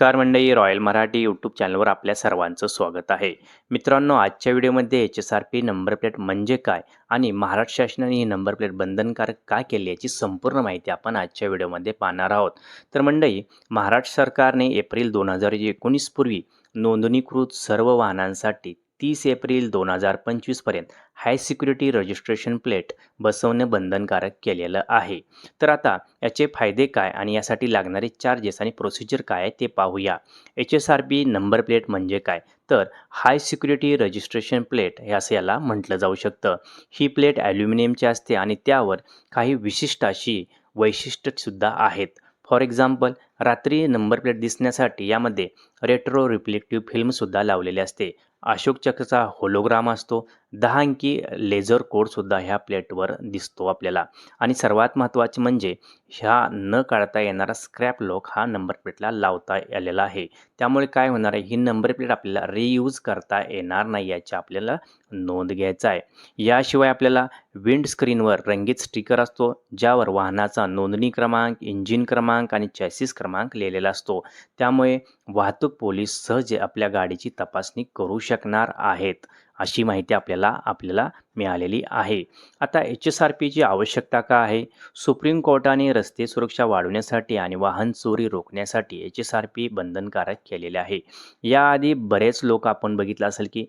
नमस्कार मंडळी royal Marathi YouTube चॅनलवर आपल्या सर्वांचं स्वागत आहे. मित्रांनो आजच्या व्हिडिओमध्ये H S R P number plate म्हणजे काय आणि महाराष्ट्र शासनाने ही नंबर प्लेट बंधनकारक का केली याची संपूर्ण माहिती आपण आजच्या व्हिडिओमध्ये पाहणार आहोत. तर मंडळी महाराष्ट्र सरकारने एप्रिल दोन हजार एकोणीसपूर्वी नोंदणीकृत सर्व वाहनांसाठी तीस एप्रिल दोन हजार पंचवीसपर्यंत हाय सिक्युरिटी रजिस्ट्रेशन प्लेट बसवणे बंधनकारक केलेलं आहे. तर आता याचे फायदे काय आणि यासाठी लागणारे चार्जेस आणि प्रोसिजर काय आहे ते पाहूया. H S R P number plate म्हणजे काय? तर हाय सिक्युरिटी रजिस्ट्रेशन प्लेट हे असं याला म्हटलं जाऊ शकतं. ही प्लेट ॲल्युमिनियमची असते आणि त्यावर काही विशिष्ट अशी वैशिष्ट्यसुद्धा आहेत. फॉर एक्झाम्पल रात्री नंबर प्लेट दिसण्यासाठी यामध्ये रेट्रो रिफ्लेक्टिव्ह फिल्मसुद्धा लावलेली असते. अशोक चक्रचा होलोग्राम असतो. दहा अंकी लेझर कोडसुद्धा ह्या प्लेटवर दिसतो आपल्याला. आणि सर्वात महत्त्वाचे म्हणजे ह्या न काढता येणारा स्क्रॅप लॉक हा नंबर प्लेटला लावता आलेला आहे. त्यामुळे काय होणार आहे? ही नंबर प्लेट आपल्याला रियूज करता येणार नाही याची आपल्याला नोंद घ्यायचा आहे. याशिवाय आपल्याला विंड स्क्रीनवर रंगीत स्टिकर असतो ज्यावर वाहनाचा नोंदणी क्रमांक इंजिन क्रमांक आणि चॅसिस क्रमांक लिहिलेला असतो. त्यामुळे वाहतूक पोलीस सहज आपल्या गाडीची तपासणी करू शकणार आहेत. अशी माहिती आपल्याला आपल्याला मिळालेली आहे. आता एच एस आर पीची आवश्यकता का आहे? सुप्रीम कोर्टाने रस्ते सुरक्षा वाढवण्यासाठी आणि वाहन चोरी रोखण्यासाठी एच एस आर पी बंधनकारक केलेले आहे. याआधी बरेच लोक आपण बघितलं असेल की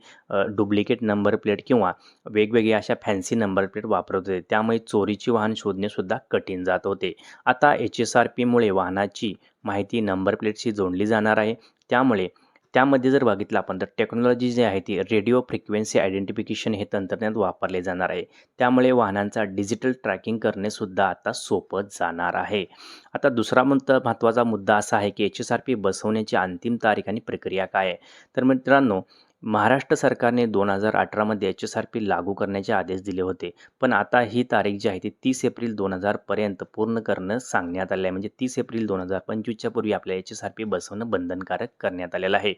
डुप्लिकेट नंबर प्लेट किंवा वेगवेगळ्या अशा फॅन्सी नंबर प्लेट वापरत होते. त्यामुळे चोरीची वाहन शोधणेसुद्धा कठीण जात होते. आता एच एस आर पीमुळे वाहनाची माहिती नंबर प्लेटशी जोडली जाणार आहे. त्यामुळे त्यामध्ये जर बघितलं आपण तर टेक्नॉलॉजी जी आहे ती रेडिओ फ्रिक्वेन्सी आयडेंटिफिकेशन हे तंत्रज्ञान वापरले जाणार आहे. त्यामुळे वाहनांचा डिजिटल ट्रॅकिंग करणेसुद्धा आता सोपं जाणार आहे. आता दुसरा मुद्दा महत्त्वाचा मुद्दा असा आहे की एच एस आर पी बसवण्याची अंतिम तारीख आणि प्रक्रिया काय आहे? तर मित्रांनो महाराष्ट्र सरकारने दोन हजार अठरामध्ये एच एस आर पी लागू करण्याचे आदेश दिले होते. पण आता ही तारीख जी आहे ती तीस एप्रिल दोन हजारपर्यंत पूर्ण करणं सांगण्यात आलं आहे म्हणजे तीस एप्रिल दोन हजार पंचवीसच्या पूर्वी आपल्या एच एस आर पी बसवणं बंधनकारक करण्यात आलेलं आहे.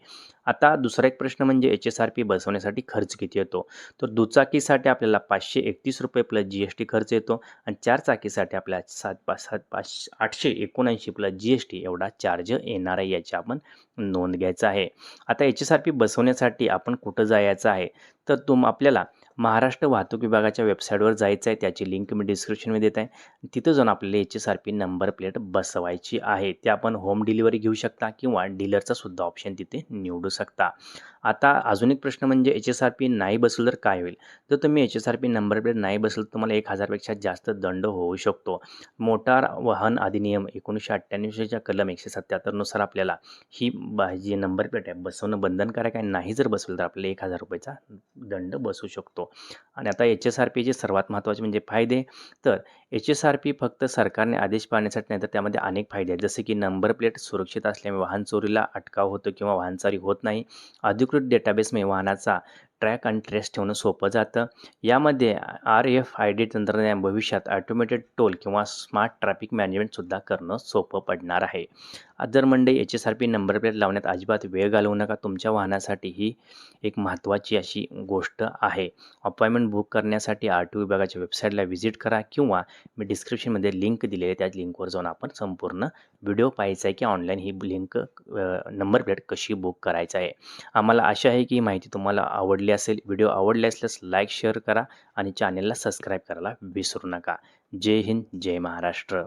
आता दुसरा एक प्रश्न म्हणजे एच एस आर पी बसवण्यासाठी खर्च किती येतो? तर दुचाकीसाठी आपल्याला पाचशे एकतीस रुपये प्लस जी एस टी खर्च येतो आणि चार चाकीसाठी आपल्या सात पाच सात पाच आठशे एकोणऐंशी प्लस जी एस टी एवढा चार्ज येणार आहे याची आपण नोंद घ्यायचा आहे. आता एच एस आर पी बसवण्यासाठी आपण कुठं जायचं आहे तर तुम आपल्याला महाराष्ट्र वाहतूक विभागाच्या वेबसाईटवर जायचं आहे त्याची लिंक मी डिस्क्रिप्शनमध्ये देत आहे. तिथं जाऊन आपल्याला H S R P number plate बसवायची आहे. ते आपण होम डिलिव्हरी घेऊ शकता किंवा डीलरचा सुद्धा ऑप्शन तिथे निवडू शकता. आता अजून एक प्रश्न म्हणजे एच एस आर पी नाही बसलं तर काय होईल? जर तुम्ही H S R P number plate नाही बसलं तर तुम्हाला एक हजारपेक्षा जास्त दंड होऊ शकतो. मोटार वाहन अधिनियम एकोणीसशे अठ्ठ्याऐंशीच्या कलम एकशे सत्याहत्तरनुसार आपल्याला ही बा जी नंबर प्लेट आहे बसवणं बंधनकारक आहे नाही जर बसवलं तर आपल्याला एक हजार रुपयाचा दंड बसू शकतो. आणि आता एच एस आर पीचे सर्वात महत्त्वाचे म्हणजे फायदे. तर एच एस आर पी फक्त सरकारने आदेश पाळण्यासाठी नाही तर त्यामध्ये अनेक फायदे आहेत. जसे की नंबर प्लेट सुरक्षित असल्यामुळे वाहन चोरीला अटकाव होतो किंवा वाहन चोरी होत नाही. अधिक अधिकृत डेटाबेसमुळे वाहनाचा ट्रॅक आणि ट्रेस ठेवणं सोपं जातं. यामध्ये आर एफ आय डी तंत्रज्ञान भविष्यात ऑटोमेटेड टोल किंवा स्मार्ट ट्रॅफिक मॅनेजमेंटसुद्धा करणं सोपं पडणार आहे. अदर Monday H S R P number plate लावण्यात अजिबात वेळ घालवू नका. तुमच्या वाहनासाठी ही एक महत्त्वाची अशी गोष्ट आहे. अपॉइंटमेंट बुक करण्यासाठी आर टी विभागाच्या वेबसाईटला व्हिजिट करा किंवा मी डिस्क्रिप्शनमध्ये लिंक दिलेली आहे. त्या लिंकवर जाऊन आपण संपूर्ण व्हिडिओ पाहायचा आहे की ऑनलाईन ही लिंक नंबर प्लेट कशी बुक करायचं आहे. आम्हाला आशा आहे की ही माहिती तुम्हाला आवडली आवडली असेल व्हिडिओ आवडले असल्यास लाईक शेअर करा आणि चॅनेलला सबस्क्राईब करायला विसरू नका. जय हिंद जय महाराष्ट्र.